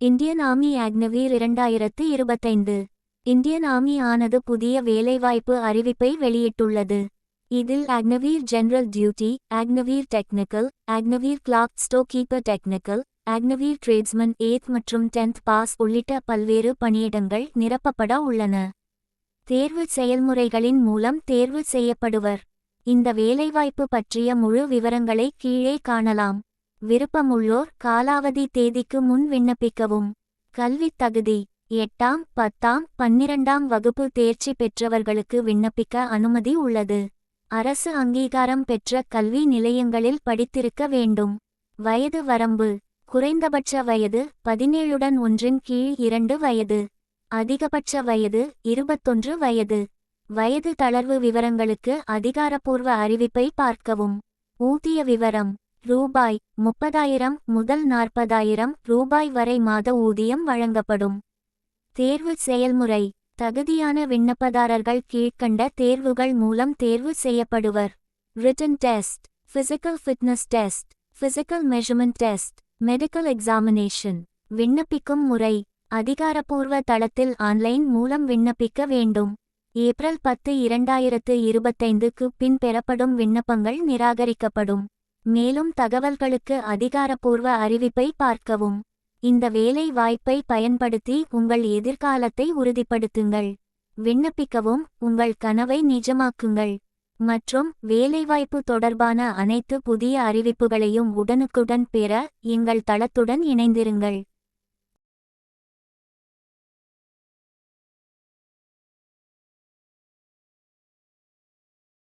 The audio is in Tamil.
இந்தியன் ஆர்மி அக்னவீர் இரண்டாயிரத்து இருபத்தைந்து. இந்தியன் ஆர்மி ஆனது புதிய வேலைவாய்ப்பு அறிவிப்பை வெளியிட்டுள்ளது. இதில் Agniveer general duty Agniveer technical Agniveer clerk store keeper technical Agniveer tradesman eighth மற்றும் டென்த் பாஸ் உள்ளிட்ட பல்வேறு பணியிடங்கள் நிரப்பப்பட உள்ளன. தேர்வு செயல்முறைகளின் மூலம் தேர்வு செய்யப்படுவர். இந்த வேலைவாய்ப்பு பற்றிய முழு விவரங்களை கீழே காணலாம். விருப்பமுள்ளோர் காலாவதி தேதிக்கு முன் விண்ணப்பிக்கவும். கல்வித் தகுதி எட்டாம் பத்தாம் பன்னிரண்டாம் வகுப்பு தேர்ச்சி பெற்றவர்களுக்கு விண்ணப்பிக்க அனுமதி உள்ளது. அரசு அங்கீகாரம் பெற்ற கல்வி நிலையங்களில் படித்திருக்க வேண்டும். வயது வரம்பு குறைந்தபட்ச வயது பதினேழுடன் ஒன்றின் கீழ் இரண்டு வயது அதிகபட்ச வயது இருபத்தொன்று வயது. வயது தளர்வு விவரங்களுக்கு அதிகாரப்பூர்வ அறிவிப்பை பார்க்கவும். ஊதிய விவரம் ரூபாய் முப்பதாயிரம் முதல் நாற்பதாயிரம் ரூபாய் வரை மாத ஊதியம் வழங்கப்படும். தேர்வு செயல்முறை. தகுதியான விண்ணப்பதாரர்கள் கீழ்க்கண்ட தேர்வுகள் மூலம் தேர்வு செய்யப்படுவர். Written test physical fitness test physical measurement test medical examination விண்ணப்பிக்கும் முறை. அதிகாரப்பூர்வ தளத்தில் ஆன்லைன் மூலம் விண்ணப்பிக்க வேண்டும். ஏப்ரல் பத்து இரண்டாயிரத்து இருபத்தைந்துக்கு பின் பெறப்படும் விண்ணப்பங்கள் நிராகரிக்கப்படும். மேலும் தகவல்களுக்கு அதிகாரப்பூர்வ அறிவிப்பை பார்க்கவும். இந்த வேலை வாய்ப்பை பயன்படுத்தி உங்கள் எதிர்காலத்தை உறுதிப்படுத்துங்கள். விண்ணப்பிக்கவும் உங்கள் கனவை நிஜமாக்குங்கள். மற்றும் வேலைவாய்ப்பு தொடர்பான அனைத்து புதிய அறிவிப்புகளையும் உடனுக்குடன் பெற எங்கள் தளத்துடன் இணைந்திருங்கள்.